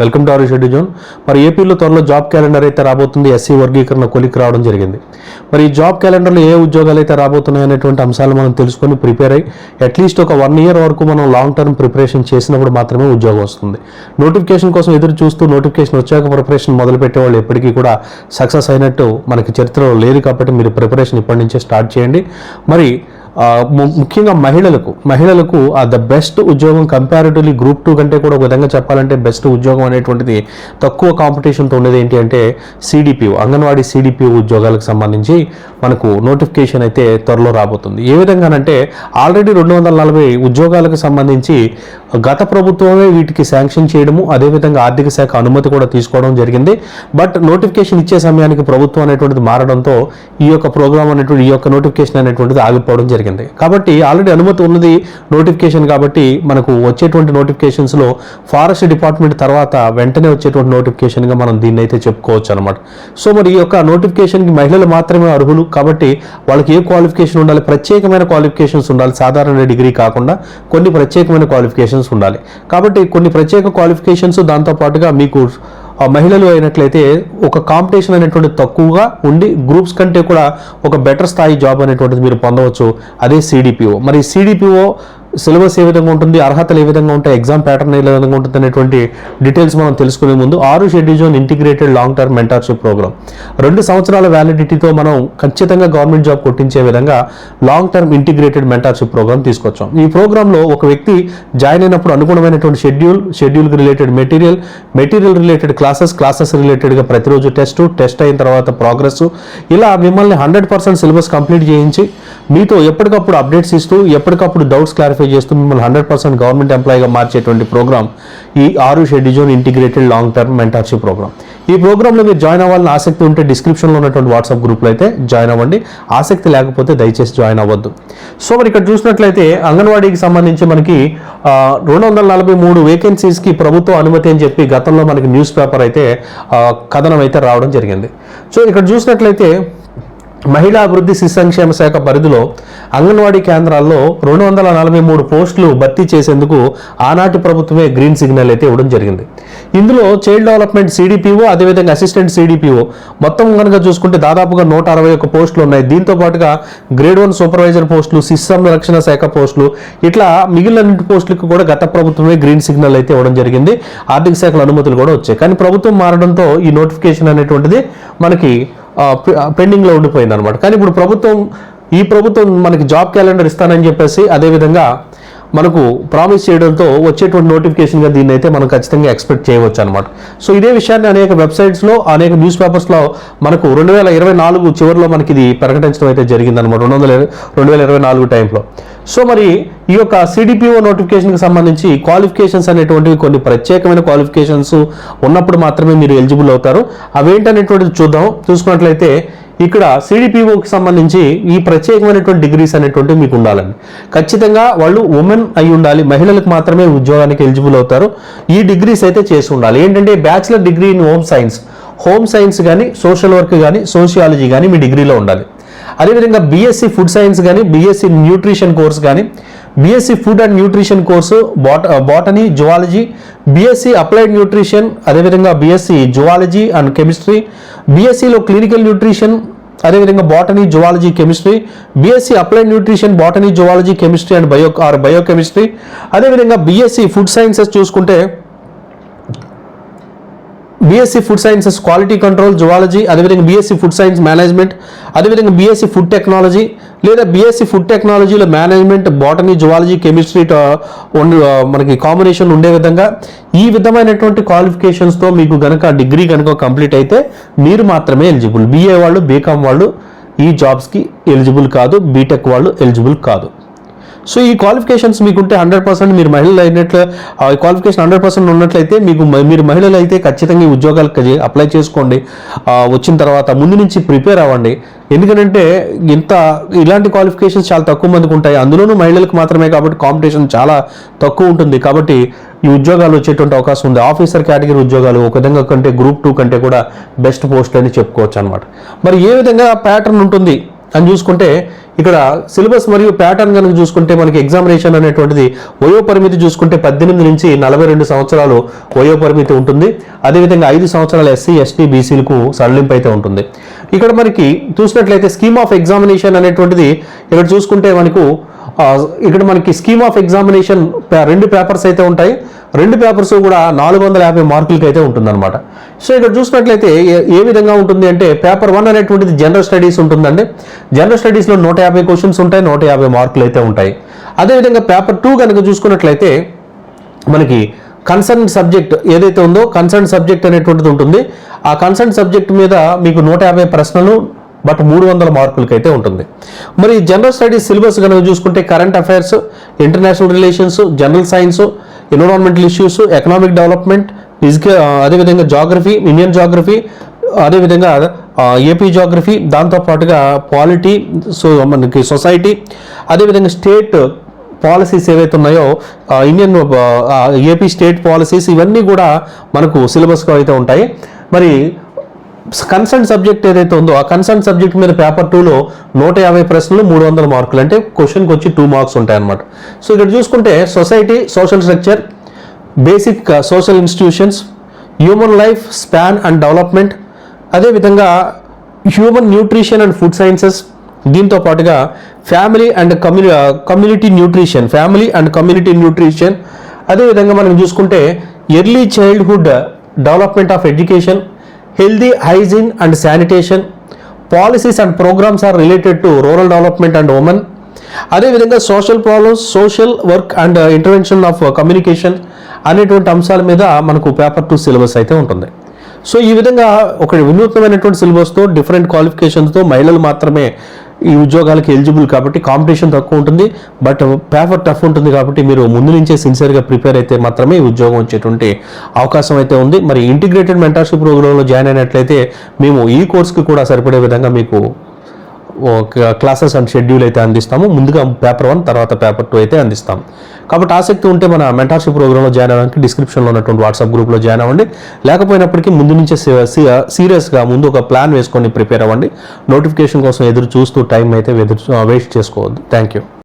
Welcome to our schedule zone. మరి ఏపీలో త్వరలో జాబ్ క్యాలెండర్ అయితే రాబోతుంది ఎస్సీ వర్గీకరణ కొలికి రావడం జరిగింది. మరి ఈ జాబ్ క్యాలెండర్లో ఏ ఉద్యోగాలు అయితే రాబోతున్నాయి అనేటువంటి అంశాలు మనం తెలుసుకొని ప్రిపేర్ అయ్యి అట్లీస్ట్ ఒక వన్ ఇయర్ వరకు మనం లాంగ్ టర్మ్ ప్రిపరేషన్ చేసినప్పుడు మాత్రమే ఉద్యోగం వస్తుంది. నోటిఫికేషన్ కోసం ఎదురు చూస్తూ నోటిఫికేషన్ వచ్చాక ప్రిపరేషన్ మొదలుపెట్టే వాళ్ళు ఎప్పటికీ కూడా సక్సెస్ అయినట్టు మనకి చరిత్రలో లేదు కాబట్టి మీరు ప్రిపరేషన్ ఇప్పటి నుంచే స్టార్ట్ చేయండి. మరి ముఖ్యంగా మహిళలకు మహిళలకు ఆ ద బెస్ట్ ఉద్యోగం కంపారిటివ్లీ గ్రూప్ టూ కంటే కూడా ఒక విధంగా చెప్పాలంటే బెస్ట్ ఉద్యోగం అనేటువంటిది తక్కువ కాంపిటీషన్తో ఉండేది ఏంటి అంటే సిడిపిఓ అంగన్వాడీ సిడిపిఓ ఉద్యోగాలకు సంబంధించి మనకు నోటిఫికేషన్ అయితే త్వరలో రాబోతుంది. ఏ విధంగానంటే ఆల్రెడీ రెండు వందల నలభై ఉద్యోగాలకు సంబంధించి గత ప్రభుత్వమే వీటికి శాంక్షన్ చేయడము అదేవిధంగా ఆర్థిక శాఖ అనుమతి కూడా తీసుకోవడం జరిగింది. బట్ నోటిఫికేషన్ ఇచ్చే సమయానికి ప్రభుత్వం అనేటువంటిది మారడంతో ఈ యొక్క ప్రోగ్రామ్ అనేటువంటి ఈ యొక్క నోటిఫికేషన్ అనేటువంటిది ఆగిపోవడం జరిగింది. కాబట్టి ఆల్రెడీ అనుమతి ఉన్నది నోటిఫికేషన్ కాబట్టి మనకు వచ్చేటువంటి నోటిఫికేషన్స్లో ఫారెస్ట్ డిపార్ట్మెంట్ తర్వాత వెంటనే వచ్చేటువంటి నోటిఫికేషన్గా మనం దీన్ని అయితే చెప్పుకోవచ్చు అనమాట సో మరి ఈ యొక్క నోటిఫికేషన్కి మహిళలు మాత్రమే అర్హులు కాబట్టి వాళ్ళకి ఏ క్వాలిఫికేషన్ ఉండాలి? ప్రత్యేకమైన క్వాలిఫికేషన్స్ ఉండాలి. సాధారణ డిగ్రీ కాకుండా కొన్ని ప్రత్యేకమైన క్వాలిఫికేషన్స్ ఉండాలి. కాబట్టి కొన్ని ప్రత్యేక క్వాలిఫికేషన్స్ దాంతో పాటుగా మీకు మహిళలు అయినట్లయితే ఒక కాంపిటీషన్ అనేటువంటి తక్కువగా ఉండి గ్రూప్స్ కంటే కూడా ఒక బెటర్ స్థాయి జాబ్ అనేటువంటిది మీరు పొందవచ్చు. అదే సిడిపిఓ మరి సిడిపిఓ సిలబస్ ఏ విధంగా ఉంటుంది అర్హతలు ఏ విధంగా ఉంటాయి ఎగ్జామ్ ప్యాటర్న్ ఏ విధంగా ఉంటుంది అనేటువంటి డీటెయిల్స్ మనం తెలుసుకునే ముందు ఆరు షెడ్యూజోన్ integrated long term mentorship program రెండు సంవత్సరాల వ్యాలిడిటీతో మనం ఖచ్చితంగా గవర్నమెంట్ జాబ్ కొట్టించే విధంగా long term integrated mentorship program తీసుకొచ్చాం. ఈ ప్రోగ్రాంలో ఒక వ్యక్తి జాయిన్ అయినప్పుడు అనుగుణమైనటువంటి schedule షెడ్యూల్కి related material material related classes classes రిలేటెడ్గా ప్రతిరోజు టెస్ట్ టెస్ట్ అయిన తర్వాత ప్రోగ్రెస్ ఇలా మిమ్మల్ని హండ్రెడ్ పర్సెంట్ సిలబస్ కంప్లీట్ చేయించి మీతో ఎప్పటికప్పుడు అప్డేట్స్ ఇస్తూ ఎప్పటికప్పుడు డౌట్స్ క్లారిఫై చేస్తూ మిమ్మల్ని హండ్రెడ్ పర్సెంట్ గవర్నమెంట్ ఎంప్లాయీగా మార్చేటువంటి ప్రోగ్రామ్ ఈ ఆరు షెడ్యూజోన్ integrated long term mentorship program. ఈ ప్రోగ్రాంలో మీరు జాయిన్ అవ్వాలని ఆసక్తి ఉంటే డిస్క్రిప్షన్లో ఉన్నటువంటి వాట్సాప్ గ్రూప్లో అయితే జాయిన్ అవ్వండి. ఆసక్తి లేకపోతే దయచేసి జాయిన్ అవ్వద్దు. సో మరి ఇక్కడ చూసినట్లయితే అంగన్వాడీకి సంబంధించి మనకి రెండు వందల నలభై మూడు వేకెన్సీస్కి ప్రభుత్వ అనుమతి అని చెప్పి గతంలో మనకి న్యూస్ పేపర్ అయితే కథనం అయితే రావడం జరిగింది. సో ఇక్కడ చూసినట్లయితే మహిళా అభివృద్ధి శిశు సంక్షేమ శాఖ పరిధిలో అంగన్వాడీ కేంద్రాల్లో రెండు వందల నలభై మూడు పోస్టులు భర్తీ చేసేందుకు ఆనాటి ప్రభుత్వమే గ్రీన్ సిగ్నల్ అయితే ఇవ్వడం జరిగింది. ఇందులో చైల్డ్ డెవలప్మెంట్ సిడిపిఓ అదేవిధంగా అసిస్టెంట్ సిడిపిఓ మొత్తం కనుక చూసుకుంటే దాదాపుగా నూట అరవై ఒక్క పోస్టులు ఉన్నాయి. దీంతో పాటుగా గ్రేడ్ వన్ సూపర్వైజర్ పోస్టులు శిశు సంరక్షణ శాఖ పోస్టులు ఇట్లా మిగిలిన పోస్టులకు కూడా గత ప్రభుత్వమే గ్రీన్ సిగ్నల్ అయితే ఇవ్వడం జరిగింది. ఆర్థిక శాఖల అనుమతులు కూడా వచ్చాయి. కానీ ప్రభుత్వం మారడంతో ఈ నోటిఫికేషన్ అనేటువంటిది మనకి పెండింగ్లో ఉండిపోయింది అనమాట కానీ ఇప్పుడు ప్రభుత్వం ఈ ప్రభుత్వం మనకి జాబ్ క్యాలెండర్ ఇస్తానని చెప్పేసి అదేవిధంగా మనకు ప్రామిస్ చేయడంతో వచ్చేటువంటి నోటిఫికేషన్గా దీన్ని అయితే మనం ఖచ్చితంగా ఎక్స్పెక్ట్ చేయవచ్చు అనమాట సో ఇదే విషయాన్ని అనేక వెబ్సైట్స్లో అనేక న్యూస్ పేపర్స్లో మనకు రెండు వేల ఇరవై నాలుగు చివరిలో మనకి ఇది ప్రకటించడం అయితే జరిగిందనమాట రెండు వందల రెండు వేల ఇరవై నాలుగు టైంలో. సో మరి ఈ యొక్క సిడిపిఓ నోటిఫికేషన్కి సంబంధించి క్వాలిఫికేషన్స్ అనేటువంటివి కొన్ని ప్రత్యేకమైన క్వాలిఫికేషన్స్ ఉన్నప్పుడు మాత్రమే మీరు ఎలిజిబుల్ అవుతారు. అవేంటనేటువంటిది చూద్దాం. చూసుకున్నట్లయితే ఇక్కడ సిడిపిఓకి సంబంధించి ఈ ప్రత్యేకమైనటువంటి డిగ్రీస్ అనేటువంటివి మీకు ఉండాలండి. ఖచ్చితంగా వాళ్ళు ఉమెన్ అయి ఉండాలి. మహిళలకు మాత్రమే ఉద్యోగానికి ఎలిజిబుల్ అవుతారు. ఈ డిగ్రీస్ అయితే చేసి ఉండాలి. ఏంటంటే bachelor degree in home science home science కానీ సోషల్ వర్క్ కానీ సోషియాలజీ కానీ మీ డిగ్రీలో ఉండాలి. అదేవిధంగా బీఎస్సీ ఫుడ్ సైన్స్ కానీ బీఎస్సీ న్యూట్రిషన్ కోర్స్ కానీ BSc food and nutrition course బాట botany zoology BSc applied nutrition అదేవిధంగా బీఎస్సీ జువాలజీ అండ్ కెమిస్ట్రీ బీఎస్సీలో క్లినికల్ న్యూట్రిషన్ అదేవిధంగా botany zoology chemistry BSc applied nutrition botany zoology chemistry and bio or biochemistry అదేవిధంగా BSc food sciences చూసుకుంటే BSc food sciences quality control zoology అదేవిధంగా BSc food science management అదేవిధంగా BSc food technology లేదా BSc food టెక్నాలజీలో management botany zoology chemistry మనకి combination ఉండే విధంగా ఈ విధమైనటువంటి క్వాలిఫికేషన్స్తో మీకు గనక డిగ్రీ కనుక కంప్లీట్ అయితే మీరు మాత్రమే ఎలిజిబుల్ బీఏ వాళ్ళు బీకామ్ వాళ్ళు ఈ జాబ్స్కి ఎలిజిబుల్ కాదు బీటెక్ వాళ్ళు ఎలిజిబుల్ కాదు. సో ఈ క్వాలిఫికేషన్స్ మీకుంటే హండ్రెడ్ పర్సెంట్ మీరు మహిళలు అయినట్లు ఆ క్వాలిఫికేషన్ హండ్రెడ్ పర్సెంట్ ఉన్నట్లయితే మీకు మీరు మహిళలు అయితే ఖచ్చితంగా ఈ ఉద్యోగాలకు అప్లై చేసుకోండి. వచ్చిన తర్వాత ముందు నుంచి ప్రిపేర్ అవ్వండి. ఎందుకంటే ఇంత ఇలాంటి క్వాలిఫికేషన్స్ చాలా తక్కువ మందికి ఉంటాయి. అందులోనూ మహిళలకు మాత్రమే కాబట్టి కాంపిటీషన్ చాలా తక్కువ ఉంటుంది. కాబట్టి ఈ ఉద్యోగాలు వచ్చేటువంటి అవకాశం ఉంది. ఆఫీసర్ కేటగిరీ ఉద్యోగాలు ఒక విధంగా కంటే గ్రూప్ టూ కంటే కూడా బెస్ట్ పోస్ట్ అని చెప్పుకోవచ్చు అనమాట మరి ఏ విధంగా ప్యాటర్న్ ఉంటుంది? అని చూసుకుంటే ఇక్కడ సిలబస్ మరియు ప్యాటర్న్ కనుక చూసుకుంటే మనకి ఎగ్జామినేషన్ అనేటువంటిది వయో పరిమితి చూసుకుంటే పద్దెనిమిది నుంచి నలభై రెండు సంవత్సరాలు వయో పరిమితి ఉంటుంది. అదేవిధంగా ఐదు సంవత్సరాల ఎస్సీ ఎస్టీ బీసీలకు సడలింపు అయితే ఉంటుంది. ఇక్కడ మనకి చూసినట్లయితే స్కీమ్ ఆఫ్ ఎగ్జామినేషన్ అనేటువంటిది ఇక్కడ చూసుకుంటే మనకు ఇక్కడ మనకి స్కీమ్ ఆఫ్ ఎగ్జామినేషన్ రెండు పేపర్స్ అయితే ఉంటాయి. రెండు పేపర్స్ కూడా నాలుగు వందల యాభై మార్కులకి అయితే ఉంటుందన్నమాట. సో ఇక్కడ చూసినట్లయితే ఏ- ఏ విధంగా ఉంటుంది అంటే పేపర్ వన్ అనేటువంటిది జనరల్ స్టడీస్ ఉంటుందండి. జనరల్ స్టడీస్లో నూట యాభై క్వశ్చన్స్ ఉంటాయి నూట యాభై మార్కులు అయితే ఉంటాయి. అదేవిధంగా పేపర్ టూ కనుక చూసుకున్నట్లయితే మనకి కన్సర్న్ సబ్జెక్ట్ ఏదైతే ఉందో కన్సర్న్ సబ్జెక్ట్ అనేటువంటిది ఉంటుంది. ఆ కన్సర్న్ సబ్జెక్ట్ మీద మీకు నూట యాభై ప్రశ్నలు బట్ మూడు వందల మార్కులకైతే ఉంటుంది. మరి జనరల్ స్టడీస్ సిలబస్ కనుక చూసుకుంటే current affairs international relations general science environmental issues economic development physical అదేవిధంగా జాగ్రఫీ ఇండియన్ జాగ్రఫీ అదేవిధంగా ఏపీ జాగ్రఫీ దాంతోపాటుగా పాలిటీ సో మనకి సొసైటీ అదేవిధంగా స్టేట్ పాలసీస్ ఏవైతే ఉన్నాయో ఇండియన్ ఏపీ స్టేట్ పాలసీస్ ఇవన్నీ కూడా మనకు సిలబస్గా అయితే ఉంటాయి. మరి కన్సర్న్ సబ్జెక్ట్ ఏదైతే ఉందో ఆ కన్సర్న్ సబ్జెక్ట్ మీద పేపర్ టూలో నూట యాభై ప్రశ్నలు మూడు వందల మార్కులు. అంటే క్వశ్చన్కి వచ్చి టూ మార్క్స్ ఉంటాయి అన్నమాట సో ఇక్కడ చూసుకుంటే society social structure basic social institutions human life span and development అదేవిధంగా human nutrition and food sciences దీంతో పాటుగా family and కమ్యూని community nutrition family and community nutrition అదేవిధంగా మనం చూసుకుంటే early childhood development of education healthy hygiene and sanitation policies and programs are related to rural development and women. అదేవిధంగా social problems social work and intervention of communication అనేటువంటి అంశాల మీద మనకు paper two syllabus అయితే ఉంటుంది. సో ఈ విధంగా ఒక వినూత్నమైనటువంటి సిలబస్తో డిఫరెంట్ క్వాలిఫికేషన్స్తో మహిళలు మాత్రమే ఈ ఉద్యోగాలకు ఎలిజిబుల్ కాబట్టి కాంపిటీషన్ తక్కువ ఉంటుంది బట్ పేపర్ టఫ్ ఉంటుంది కాబట్టి మీరు ముందు నుంచే సిన్సియర్గా ప్రిపేర్ అయితే మాత్రమే ఈ ఉద్యోగం వచ్చేటువంటి అవకాశం అయితే ఉంది. మరి ఇంటిగ్రేటెడ్ మెంటర్షిప్ ప్రోగ్రాంలో జాయిన్ అయినట్లయితే మేము ఈ కోర్స్కి కూడా సరిపడే విధంగా మీకు క్లాసెస్ అండ్ షెడ్యూల్ అయితే అందిస్తాము. ముందుగా పేపర్ వన్ తర్వాత పేపర్ టూ అయితే అందిస్తాం. కాబట్టి ఆసక్తి ఉంటే మన మెంటార్షిప్ ప్రోగ్రామ్లో జాయిన్ అవ్వడానికి డిస్క్రిప్షన్లో ఉన్నటువంటి వాట్సాప్ గ్రూప్లో జాయిన్ అవ్వండి. లేకపోయినప్పటికీ ముందు నుంచే సీరియస్గా ముందు ఒక ప్లాన్ వేసుకొని ప్రిపేర్ అవ్వండి. నోటిఫికేషన్ కోసం ఎదురు చూస్తూ టైం అయితే ఎదురు వేస్ట్ చేసుకోవద్దు. Thank you